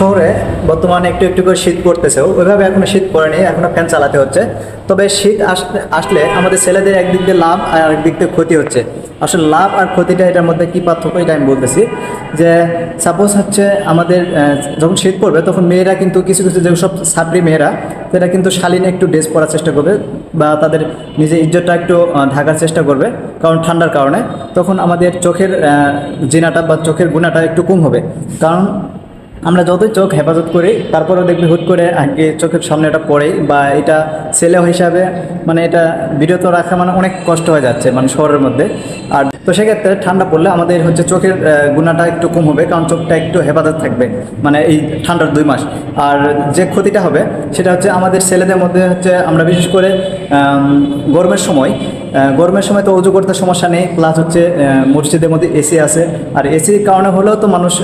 শহরে বর্তমানে একটু একটু করে শীত পড়তেছেও ওইভাবে এখনও শীত পড়েনি, এখনও ফ্যান চালাতে হচ্ছে। তবে শীত আসলে আমাদের ছেলেদের একদিক দিয়ে লাভ আর একদিক দিয়ে ক্ষতি হচ্ছে। আসলে লাভ আর ক্ষতিটা এটার মধ্যে কী পার্থক্য এটা আমি বলতেছি। যে সাপোজ হচ্ছে আমাদের যখন শীত পড়বে তখন মেয়েরা কিন্তু কিছু কিছু যেসব ছাত্রী মেয়েরা সেটা কিন্তু শালীনে একটু ড্রেস পরার চেষ্টা করবে বা তাদের নিজের ইজ্জতটা একটু ঢাকার চেষ্টা করবে। কারণ ঠান্ডার কারণে তখন আমাদের চোখের জিনাটা বা চোখের গুণাটা একটু কম হবে। কারণ আমরা যতই চোখ হেফাজত করি, তারপরেও দেখবি হুট করে আগে চোখের সামনে এটা পড়ে বা এটা ছেলে হিসাবে মানে এটা বিরত রাখা মানে অনেক কষ্ট হয়ে যাচ্ছে মানে শহরের মধ্যে। তো সেক্ষেত্রে ঠান্ডা পড়লে আমাদের হচ্ছে চোখের গুণাটা একটু কম হবে, কারণ চোখটা একটু হেফাজত থাকবে মানে এই ঠান্ডার দুই মাস। আর যে ক্ষতিটা হবে, সেটা হচ্ছে আমাদের ছেলেদের মধ্যে হচ্ছে আমরা বিশেষ করে গরমের সময় গরমের সময় তো উজু করতে সমস্যা নেই প্লাস হচ্ছে মসজিদের মধ্যে এসি আছে। আর এসির কারণে হলেও তো মানুষ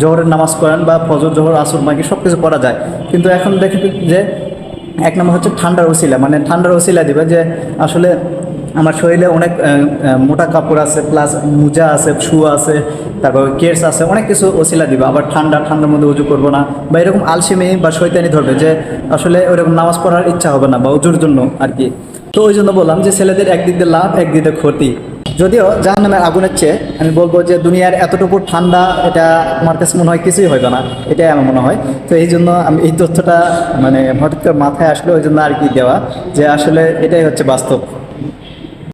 জোহরের নামাজ করেন বা ফজর, জোহর, আসর, বাকি সব কিছু করা যায়। কিন্তু এখন দেখি যে, এক নম্বর হচ্ছে ঠান্ডার ওসিলা মানে ঠান্ডার ওসিলা দিবে যে, আসলে আমার শরীরে অনেক মোটা কাপড় আছে প্লাস মোজা আছে শু আছে, তারপর কেটস আছে, অনেক কিছু ওসিলা দিবে। আবার ঠান্ডা, ঠান্ডার মধ্যে উজু করব না। বা এরকম আলসেমি বা শৈতানি ধরবে, যে আসলে ওইরকম নামাজ পড়ার ইচ্ছা হবে না বা উজুর জন্য আর কি তো ওই জন্য বললাম যে ছেলেদের একদিক দিয়ে লাভ, একদিক দিয়ে ক্ষতি। যদিও জাহান্নামের আগুনের চেয়ে আমি বলব যে দুনিয়ার এতটুকু ঠান্ডা, এটা আমার কাছে মনে হয় কিছুই হবে না। এটাই আমার মনে হয়। তো এই জন্য আমি এই তথ্যটা মানে হঠাৎ করে মাথায় আসলো, ওই জন্য আর কি দেওয়া, যে আসলে এটাই হচ্ছে বাস্তব।